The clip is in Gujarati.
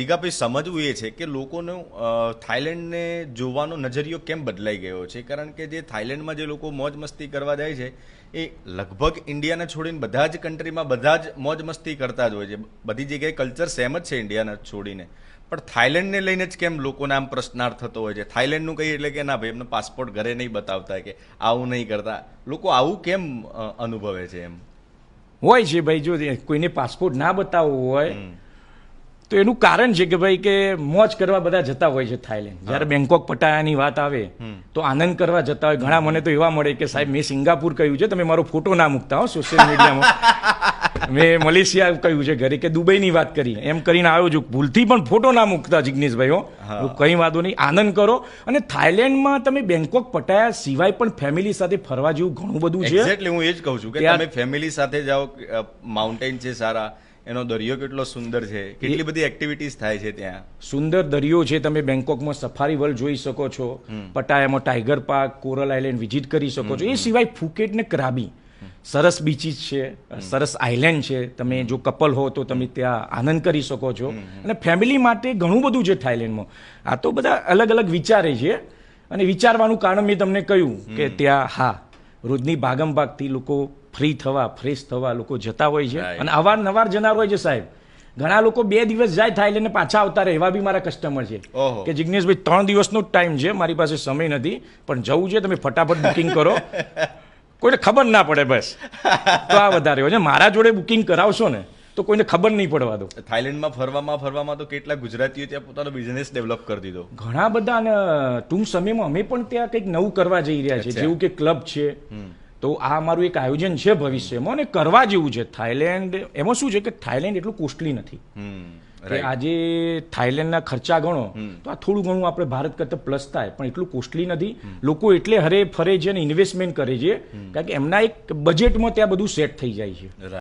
જીગાભાઈ સમજવું એ છે કે લોકોનો થાઈલેન્ડને જોવાનો નજરિયો કેમ બદલાઈ ગયો છે? કારણ કે જે થાઈલેન્ડમાં જે લોકો મોજ મસ્તી કરવા જાય છે એ લગભગ ઇન્ડિયાને છોડીને બધા જ કન્ટ્રીમાં બધા જ મોજ મસ્તી કરતા જ હોય છે. બધી જગ્યાએ કલ્ચર સેમ જ છે ઇન્ડિયાને છોડીને. પણ થાઈલેન્ડને લઈને જ કેમ લોકોને આમ પ્રશ્નાર્થ થતો હોય છે? થાઈલેન્ડનું કહીએ એટલે કે ના ભાઈ એમને પાસપોર્ટ ઘરે નહીં બતાવતા કે આવું નહીં કરતા. લોકો આવું કેમ અનુભવે છે એમ? હોય છે ભાઈ જો કોઈને પાસપોર્ટ ના બતાવવો હોય તો એનું કારણ છે કે ભાઈ કે મોજ કરવા બધા જતા હોય છે થાઈલેન્ડ. જ્યારે બેંકોક પટાયાની વાત આવે તો આનંદ કરવા જતા હોય. ઘણા મને તો એવા મળે કે સાહેબ મેં સિંગાપુર કહ્યું છે તમે મારો ફોટો ના મૂકતા હો સોશિયલ મીડિયામાં મેં. મલેશિયા કહ્યું છે ઘરે કે દુબઈની વાત કરી એમ કરીને આવ્યો છું. ભૂલથી પણ ફોટો ના મૂકતા જિગ્નેશભાઈ હો. કંઈ વાંધો નહીં. આનંદ કરો. અને થાઈલેન્ડમાં તમે બેંકોક પટાયા સિવાય પણ ફેમિલી સાથે ફરવા જેવું ઘણું બધું છે. એટલે હું એ જ કહું છું કે તમે ફેમિલી સાથે જાઓ માઉન્ટેન છે સારા. એનો દરિયો કેટલો સુંદર છે કેટલી બધી એક્ટિવિટીઝ થાય છે ત્યાં? સુંદર દરિયો છે તમે બેંકોકમાં સફારી વર્લ્ડ જોઈ શકો છો પટાયામાં tiger park coral island visit કરી શકો છો. એ સિવાય ફુકેટ ને ક્રાબી. સરસ બીચીસ છે સરસ આઇલેન્ડ છે. તમે જો કપલ હો તો તમે ત્યાં આનંદ કરી શકો છો. અને ફેમિલી માટે ઘણું બધું છે થાઈલેન્ડમાં. આ તો બધા અલગ અલગ વિચારે છે. અને વિચારવાનું કારણ મેં તમને કહ્યું કે ત્યાં હા રોજની ભાગમભાગથી લોકો ફ્રી થવા ફ્રેશ થવા લોકો જતા હોય છે. અને અવારનવાર જનાર હોય છે સાહેબ. ઘણા લોકો બે દિવસ જાય થાઈલેન્ડ પાછા આવતા રહે એવા બી મારા કસ્ટમર છે. કે જિજ્ઞેશભાઈ ત્રણ દિવસનો ટાઈમ છે મારી પાસે સમય નથી પણ જવું છે તમે ફટાફટ બુકિંગ કરો. કોઈને ખબર ના પડે બસ. તો આ વધારે હોય છે. મારા જોડે બુકિંગ કરાવશો ને તો કોઈને ખબર નહીં પડવા દો. થાઈલેન્ડમાં ફરવામાં ફરવામાં તો કેટલા ગુજરાતીઓ ત્યાં પોતાનો બિઝનેસ ડેવલપ કરી દીધો. ઘણા બધા ટૂંક સમયમાં અમે પણ ત્યાં કંઈક નવું કરવા જઈ રહ્યા છે જેવું કે ક્લબ છે. તો આ અમારું એક આયોજન છે ભવિષ્યમાં અને કરવા જેવું છે. થાઈલેન્ડ એમાં શું છે કે થાઈલેન્ડ એટલું કોસ્ટલી નથી. કે આજે થાઈલેન્ડના ખર્ચા ગણો તો આ થોડું ઘણું આપણે ભારત કરતાં પ્લસ થાય પણ એટલું કોસ્ટલી નથી. લોકો એટલે હરે ફરે છે અને ઇન્વેસ્ટમેન્ટ કરે છે. કારણ કે એમના એક બજેટમાં ત્યાં બધું સેટ થઈ જાય છે.